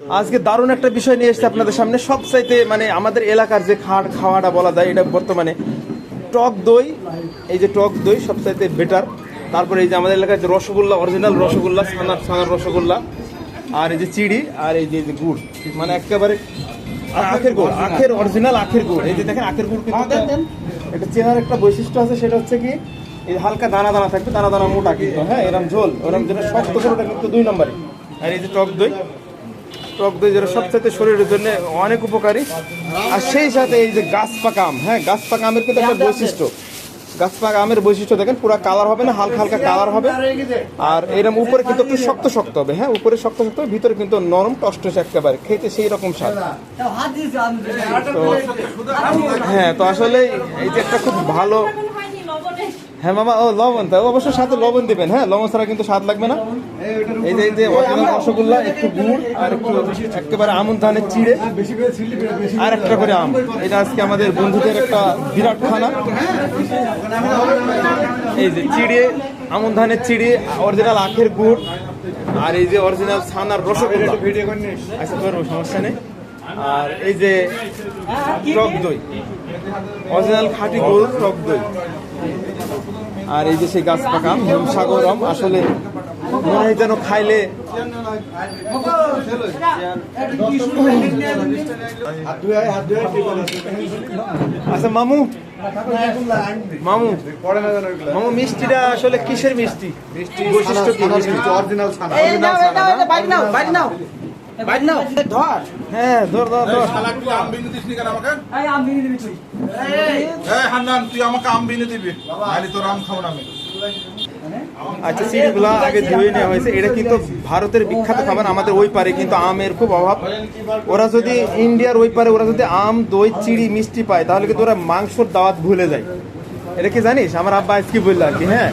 আজকে দারুণ একটা বিষয় নিয়ে এসেছে আপনাদের সামনে। সবচাইতে মানে আমাদের এলাকার যে খাট খাওয়াটা বলা যায় এটা বর্তমানে টক দই এই যে টক দই সবচাইতে বেটার তারপরে এই যে আমাদের এলাকার যে রসগোল্লা অরিজিনাল রসগোল্লা ছানার ছানার রসগোল্লা আর এই যে চিড়ি আর এই যে গুড় মানে একেবারে আখের গুড় আখের অরিজিনাল আখের গুড়। এই যে দেখেন আখের গুড় একটা- একটা চেনার একটা বৈশিষ্ট্য আছে সেটা হচ্ছে কি এই হালকা দানা দানা থাকবে দানা দানা মোটা কিন্তু হ্যাঁ এরম ঝোল ওরম যেটা শক্ত করে ওটা কিন্তু দুই নম্বরে। আর এই যে টক দই টক দই যেটা সবচেয়ে শরীরের জন্য অনেক উপকারী। আর সেই সাথে এই যে গাছ পাকা আম হ্যাঁ গাছ পাকা আমের কিন্তু একটা বৈশিষ্ট্য। গাছ পাকা আমের বৈশিষ্ট্য দেখেন, পুরো কালার হবে না, হালকা হালকা কালার হবে। আর এরকম উপরে কিন্তু একটু শক্ত শক্ত হবে হ্যাঁ উপরে শক্ত শক্ত হবে, ভিতরে কিন্তু নরম টসটস একেবারে, খেতে সেই রকম স্বাদ। তো হ্যাঁ তো আসলে এই যে একটা খুব ভালো হ্যাঁ মামা, ও, লবণ তো অবশ্যই সাথে লবণ দিবেন হ্যাঁ লবণ ছাড়া কিন্তু স্বাদ লাগবে না। এই যে এই যে রসগোল্লা, একটু গুড় আর একটু একেবারে আমন ধানের চিড়ে আর একটা করে আম। এটা আজকে আমাদের বন্ধুদের একটা বিরাট খানা। এই যে, চিড়ে, আমন ধানের চিড়ে, অরিজিনাল আখের গুড় আর এই যে, অরিজিনাল ছানার রসগোল্লা। আচ্ছা করব সমস্যা নেই? আর এই যে, টক দই। অরিজিনাল খাঁটি গরুর টক দই। আর এই যে সেই গাছ পাকা আম, হিমসাগর আসলে মনে হয় যেন খাইলে আচ্ছা মামু। মামু মামু মিষ্টিটা আসলে কিসের মিষ্টি? মিষ্টি বৈশিষ্ট্য কি অরিজিনাল ছানা নাও, এই নাও, এই নাও, বাইট নাও, বাইট নাও। বাইট নাও। ধর। হ্যাঁ ধর ধর ধর। শালা তুই আম বিনে দিস নি কেন আমাকে? এই আম ভেঙে দিবি তুই। এই। হান্নান তুই আমাকে আম বিনে দিবি। নাহলে তোর আম খাব না আমি। আচ্ছা আগে ধুয়ে নেওয়া হয়েছে। এটা কিন্তু ভারতের বিখ্যাত খাবার আমাদের ওই পারে কিন্তু আমের খুব অভাব। ওরা যদি ইন্ডিয়ার ওই পারে ওরা যদি আম দই চিড়ি মিষ্টি পায় তাহলে কিন্তু ওরা মাংসর দাওয়াত ভুলে যায়। এটা কি জানিস? আমার আব্বা আজকে বলল আর কি হ্যাঁ?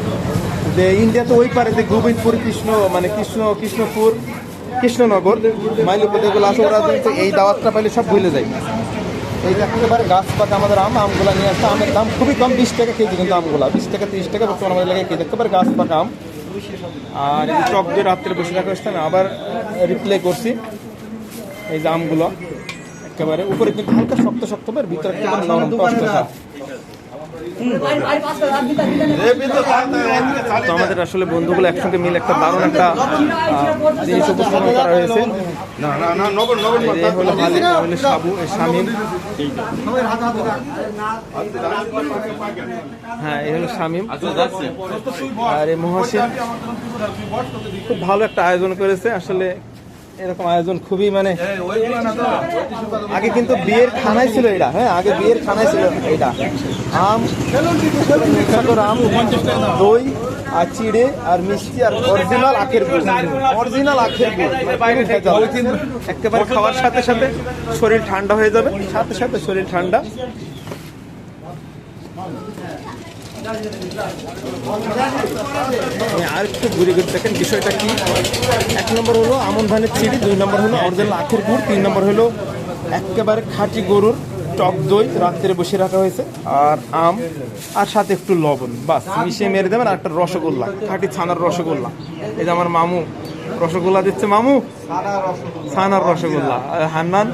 যে ইন্ডিয়া তো ওই পারে যে গোবিন্দপুর কৃষ্ণ মানে কৃষ্ণ কৃষ্ণপুর কৃষ্ণনগর মাইলুপুর এগুলো আসে ওরা এই দাওয়াতটা পাইলে সব ভুলে যায়। এই একেবারে গাছ পাকা আমাদের আম আমগুলো নিয়ে আসছে। আমের দাম খুবই কম বিশ টাকা কেজি কিন্তু আমগুলা। বিশ টাকা তিরিশ টাকা বর্তমানে আমাদের লাগে কেজি একেবারে গাছ পাকা আম। আর এই টক দিয়ে রাত্রে বসে রাখা আমি আবার রিপ্লাই করছি। এই যে আমগুলো একেবারে উপরে কিন্তু হালকা শক্ত শক্ত ভিতরে একেবারে নরম কষ্ট তো আমাদের আসলে বন্ধুগুলো একসঙ্গে মিলে একটা দারুণ একটা জিনিস উপস্থাপন করা হয়েছে। হলো সাবু শামিম। হ্যাঁ এই হলো শামিম। আর এই মহাসিন। খুব ভালো একটা আয়োজন করেছে। আসলে এরকম আয়োজন খুবই মানে ওইগুলো না তো। আগে কিন্তু বিয়ের খানাই ছিল এটা হ্যাঁ আগে বিয়ের খানাই ছিল এটা। আম আম দই আর চিড়ে আর মিষ্টি আর অরিজিনাল আখের গুড়। অরিজিনাল আখের গুড়। একেবারে খাওয়ার সাথে সাথে শরীর ঠান্ডা হয়ে যাবে। সাথে সাথে শরীর ঠান্ডা। আর একটু ঘুরে ঘুরে দেখেন, বিষয়টা কি? এক নম্বর হলো আমন ধানের চিড়ি দুই নম্বর হলো অরিজিনাল আখের গুড়, তিন নম্বর হলো একেবারে খাঁটি গরুর টক দই রাত্রে বসে রাখা হয়েছে, আর আম, আর সাথে একটু লবণ, বাস, মিশিয়ে মেরে দেবেন, আর একটা রসগোল্লা, খাঁটি ছানার রসগোল্লা। এই যে আমার মামু, রসগোল্লা দিচ্ছে মামু? ছানার রসগোল্লা। হান্নান,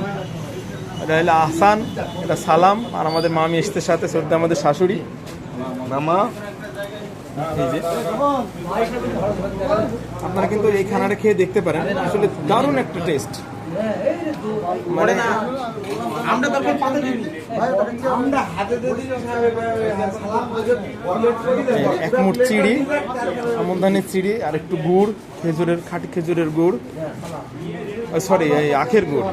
এটা হলো আহসান, এটা সালাম, আর আমাদের মামি এসতে সাথে, সর্দি আমাদের শাশুড়ি। মামা। আপনারা কিন্তু এই খানাটা খেয়ে দেখতে পারেন। আসলে দারুণ একটা টেস্ট মানে আমরা পাতে হাতে এক মুঠ চিড়ি আমন ধানের চিড়ি আর একটু গুড় খেজুরের খাঁটি খেজুরের গুড়। সরি এই আখের গুড়।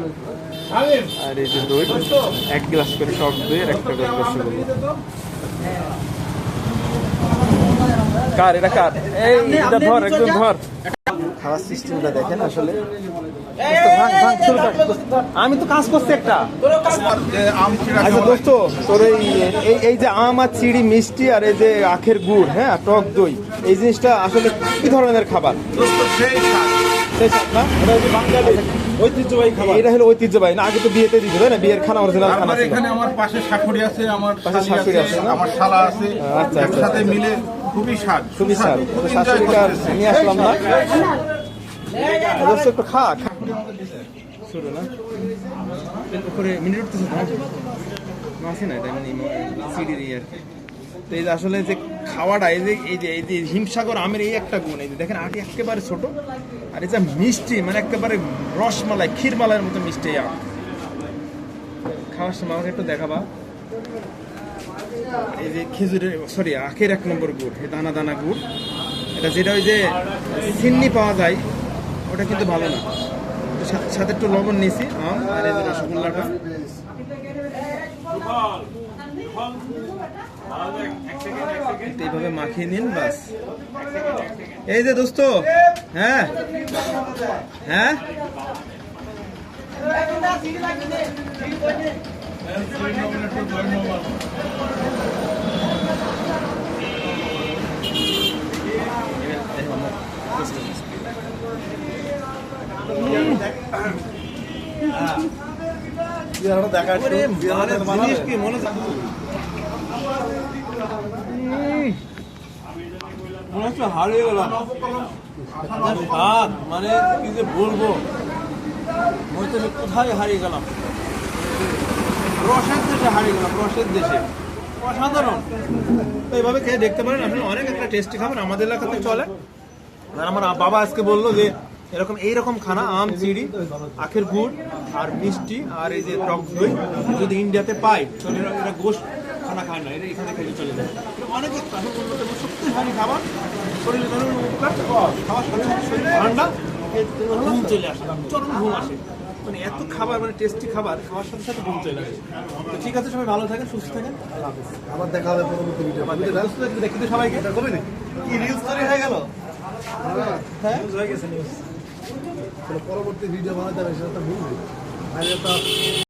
আর এই যে দই। এক গ্লাস করে টক দই আর একটা করে রসগোল্লা কার এটা কার? এই এটা ধর একদম ধর। খাওয়ার সিস্টেমটা দেখেন আসলে। ভাঙ, ভাঙ, আমি তো কাজ করছি একটা। চিড়া আচ্ছা দোস্ত তোর এই এই- যে আম আর চিড়ি মিষ্টি আর এই যে আখের গুড় হ্যাঁ টক দই এই জিনিসটা আসলে কি ধরনের খাবার? সেই স্বাদ। সেই স্বাদ না? ঐতিহ্যবাহী খাবার। এটা হলো ঐতিহ্যবাহী না আগে তো বিয়েতে দিত তাই না? বিয়ের খানা অরিজিনাল খানা এখানে আমার পাশে শাশুড়ি আছে আমার পাশে শাশুড়ি আছে? আমার শালা আছে আচ্ছা, আচ্ছা। একসাথে মিলে খুবই স্বাদ খুবই স্বাদ। শাশুড়িটা নিয়ে আসলাম না। দোস্ত একটু খা খা। না? উপরে মিনিট উঠতেছে না মাসে না? এটা মানে সিডির এই আর কি। তো এই যে আসলে যে খাওয়াটা, এই যে এই যে এই যে হিমসাগর আমের এই একটা গুণ, এই যে দেখেন আগে একেবারে ছোট, আর এই যে মিষ্টি মানে একেবারে রসমালাই, ক্ষীরমালাইয়ের মতো মিষ্টি আম। খাওয়ার সময় আমাকে একটু দেখাবা। এই যে খেজুরের, সরি, আখের এক নম্বর গুড়, এই দানা দানা গুড়। এটা যেটা ওই যে সিন্নি পাওয়া যায়, ওটা কিন্তু ভালো না। সাথে একটু লবণ নিয়েছি, আম, আর এই যে রসগোল্লাটা। এইভাবে মাখিয়ে নিন বাস। এই যে দোস্ত হ্যাঁ? হ্যাঁ? ওরে মানে হচ্ছে হারিয়ে গেলাম। মানে কি যে বলব? মনে কোথায় হারিয়ে গেলাম? রসের দেশে হারিয়ে গেলাম রসের দেশে। অসাধারণ। তো এইভাবে খেয়ে দেখতে পারেন, আসলে অনেক একটা টেস্টি খাবার আমাদের এলাকাতে চলে। আর আমার বাবা আজকে বলল যে, এরকম এইরকম খানা, আম, চিড়ি, আখের গুড় আর মিষ্টি আর এই যে টক দই যদি ইন্ডিয়াতে পাই, তাহলে এরা- খায় না এখানে চলে যায়। এটা অনেক শক্তিশালী খাবার শরীরে ধরুন উপকার খাওয়ার সাথে সাথে শরীর ঠান্ডা ঘুম চলে আসে চরম ঘুম আসে। মানে এত খাবার মানে টেস্টি খাবার খাওয়ার সাথে সাথে ঘুম চলে আসে। তো ঠিক আছে সবাই ভালো থাকেন সুস্থ থাকেন। আবার দেখা হবে পরবর্তী ভিডিও দেখি তো সবাইকে। কি রিলস তৈরি হয়ে গেল? হ্যাঁ। হয়ে? গেছে নিউজ পরবর্তী ভিডিও বানাতে হবে সেটা তো ভুলবে। আগে তো